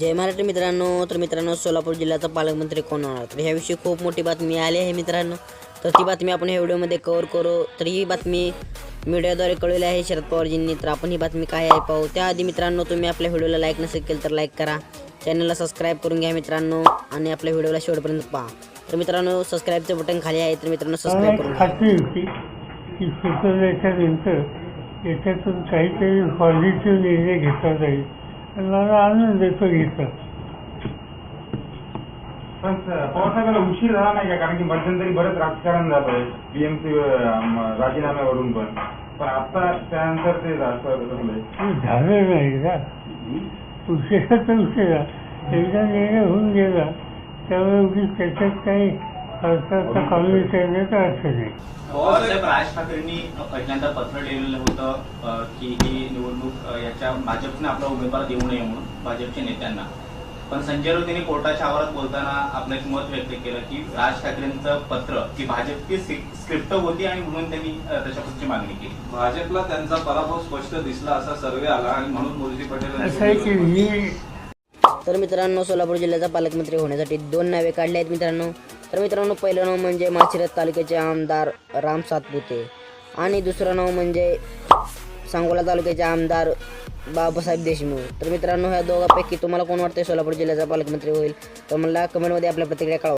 जय महाराष्ट्र मित्रांनो. तर मित्रांनो सोलापूर जिल्ह्याचा पालकमंत्री कोण होणार? तर ह्याविषयी खूप मोठी बातमी आली आहे मित्रांनो. तर ती बातमी आपण ह्या व्हिडिओमध्ये कव्हर करू. तर ही बातमी मीडियाद्वारे कळवली आहे शरद पवारजींनी. तर आपण ही बातमी काय आहे पाहू. त्याआधी मित्रांनो तुम्ही आपल्या व्हिडिओला लाईक नसेल केलं तर लाईक करा. चॅनलला सबस्क्राईब करून घ्या मित्रांनो आणि आपल्या व्हिडिओला शेवटपर्यंत पहा. तर मित्रांनो सबस्क्राईबचं बटन खाली आहे. तर मित्रांनो सबस्क्राईब करून घ्या. याच्यातून काहीतरी पॉझिटिव्ह निर्णय घेता जाईल. मला आनंद येतो घेतला पण पवारसाहेबांना उशीर झाला नाही का कारण की मध्यंतरी बरंच राजकारण झालंय बीएमसी राजीनाम्यावरून पण पण आता त्यानंतर ते झालं नाही ना उशिरा तर उशिरा एकदा निर्णय होऊन गेला त्यामुळे उगीच त्याच्यात काही अर्थाचा कमी करण्याचा अर्थ नाही. पवारसाहेब राज ठाकरेंनी पहिल्यांदा पत्र लिहिलेलं होतं की ही निवडणूक याच्या भाजपने आपला उमेदवार देऊ नये म्हणून भाजपच्या नेत्यांना. पण संजय राऊत यांनी कोर्टाच्या आवारात बोलताना आपलं एक मत व्यक्त केलं की राज ठाकरेंचं पत्र ही भाजपची स्क्रिप्ट होती आणि म्हणून त्यांनी तशा मागणी केली. भाजपला त्यांचा पराभव स्पष्ट दिसला असा सर्वे आला आणि म्हणून मोदी पटेल यांनी असं आहे की मी तर मित्रांनो सोलापूर जिल्ह्याचा पालकमंत्री होण्यासाठी दोन नावे काढले आहेत मित्रांनो. तर मित्रांनो पहिलं नाव म्हणजे माळशिरस तालुक्याचे आमदार राम सातपुते आणि दुसरं नाव म्हणजे सांगोला तालुक्याचे आमदार बाबासाहेब देशमुख. तर मित्रांनो ह्या दोघांपैकी तुम्हाला कोण वाटतंय सोलापूर जिल्ह्याचा पालकमंत्री होईल? तर मला कमेंटमध्ये आपल्या प्रतिक्रिया कळवा.